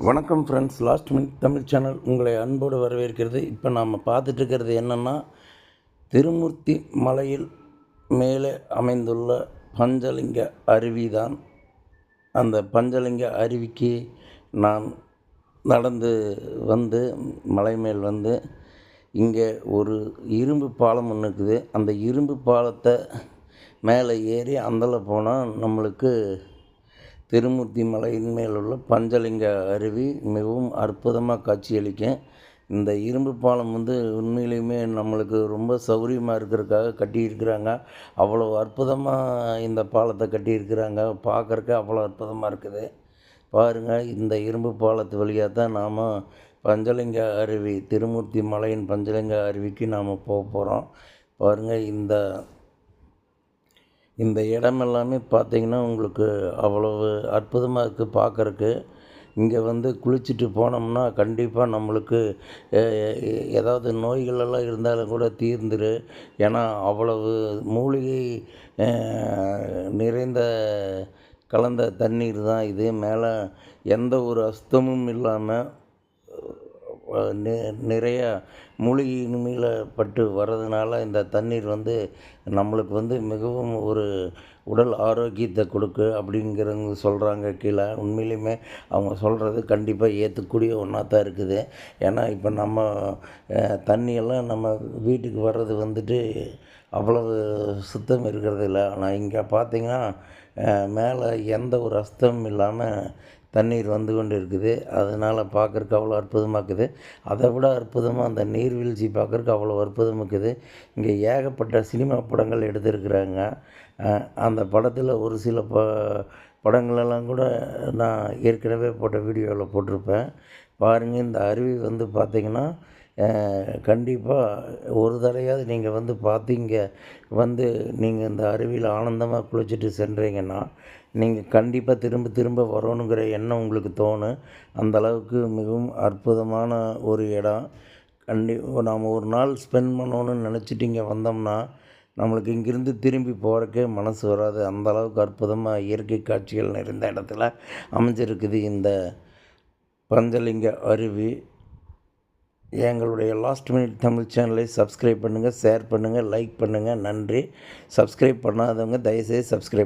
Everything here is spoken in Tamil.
வணக்கம் friends last minute Tamil channel உங்களை அன்போடு வரவேற்கிறது. இப்போ நாம் பார்த்துட்ருக்கிறது என்னென்னா திருமூர்த்தி மலையில் மேலே அமைந்துள்ள பஞ்சலிங்க அருவி தான் அந்த பஞ்சலிங்க அருவிக்கு நான் நடந்து வந்து மலை மேல் வந்து இங்கே ஒரு இரும்பு பாலம் ஒன்று இருக்குது. அந்த இரும்பு பாலத்தை மேலே ஏறி அந்தல போனால் நம்மளுக்கு திருமூர்த்தி மலையின் மேல் உள்ள பஞ்சலிங்க அருவி மிகவும் அற்புதமாக காட்சியளிக்கும் இந்த இரும்பு பாலம் வந்து உண்மையிலையுமே நம்மளுக்கு ரொம்ப சௌகரியமாக இருக்கிறதுக்காக கட்டியிருக்கிறாங்க. அவ்வளோ அற்புதமாக இந்த பாலத்தை கட்டியிருக்கிறாங்க. பார்க்குறக்கு அவ்வளோ அற்புதமாக இருக்குது. பாருங்கள் இந்த இரும்பு பாலத்து வழியாக தான் நாம் பஞ்சலிங்க அருவி திருமூர்த்தி மலையின் பஞ்சலிங்க அருவிக்கு நாம் போக போகிறோம் பாருங்கள் இந்த இந்த இடம் எல்லாமே பார்த்திங்கன்னா உங்களுக்கு அவ்வளவு அற்புதமாக இருக்குது பார்க்குறக்கு. இங்கே வந்து குளிச்சுட்டு போனோம்னா கண்டிப்பாக நம்மளுக்கு ஏதாவது நோய்களெல்லாம் இருந்தாலும் கூட தீர்ந்துரு. ஏன்னா அவ்வளவு மூலிகை நிறைந்த கலந்த தண்ணீர் தான் இது. மேலே எந்த ஒரு அஸ்தமும் இல்லாமல் நி- நிறைய மூலிகை பட்டு வர்றதுனால இந்த தண்ணீர் வந்து நம்மளுக்கு வந்து மிகவும் ஒரு உடல் ஆரோக்கியத்தை கொடுக்கு அப்படிங்கிறவங்க சொல்கிறாங்க கீழே. உண்மையிலுமே அவங்க சொல்கிறது கண்டிப்பாக ஏற்றக்கூடிய ஒன்றா தான் இருக்குது. ஏன்னா இப்போ நம்ம தண்ணியெல்லாம் நம்ம வீட்டுக்கு வர்றது வந்துட்டு அவ்வளவு சுத்தம் இருக்கிறது இல்லை. ஆனால் இங்கே பார்த்தீங்கன்னா மேலே எந்த ஒரு அஸ்தமும் இல்லாமல் தண்ணீர் வந்து கொண்டு இருக்குது அதனால் பார்க்குறக்கு அவ்வளோ அற்புதமாக இருக்குது அதை விட அற்புதமாக அந்த நீர்வீழ்ச்சி பார்க்குறக்கு அவ்வளோ அற்புதமாக இருக்குது இங்கே ஏகப்பட்ட சினிமா படங்கள் எடுத்திருக்கிறாங்க. அந்த படத்தில் ஒரு சில ப படங்களெல்லாம் கூட நான் ஏற்கனவே போட்ட வீடியோவில் போட்டிருப்பேன். பாருங்கள் இந்த அருவி வந்து பார்த்திங்கன்னா கண்டிப்பாக ஒரு தடையாவது நீங்கள் வந்து பார்த்தீங்க வந்து நீங்கள் இந்த அருவியில் ஆனந்தமாக குளிச்சுட்டு சென்றீங்கன்னா நீங்கள் கண்டிப்பாக திரும்ப திரும்ப வரணுங்கிற எண்ணம் உங்களுக்கு தோணும். அந்த அளவுக்கு மிகவும் அற்புதமான ஒரு இடம். கண்டி நாம் ஒரு நாள் ஸ்பெண்ட் பண்ணணும்னு நினச்சிட்டிங்க வந்தோம்னா நம்மளுக்கு இங்கேருந்து திரும்பி போகிறக்கே மனசு வராது. அந்த அளவுக்கு அற்புதமாக இயற்கை காட்சிகள் நிறைந்த இடத்துல அமைஞ்சிருக்குது இந்த பஞ்சலிங்க அருவி. எங்களுடைய லாஸ்ட் மினிட் தமிழ் சேனலை சப்ஸ்கிரைப் பண்ணுங்கள் ஷேர் பண்ணுங்கள் லைக் பண்ணுங்கள் நன்றி. சப்ஸ்கிரைப் பண்ணாதவங்க தயவுசெய்து சப்ஸ்கிரைப்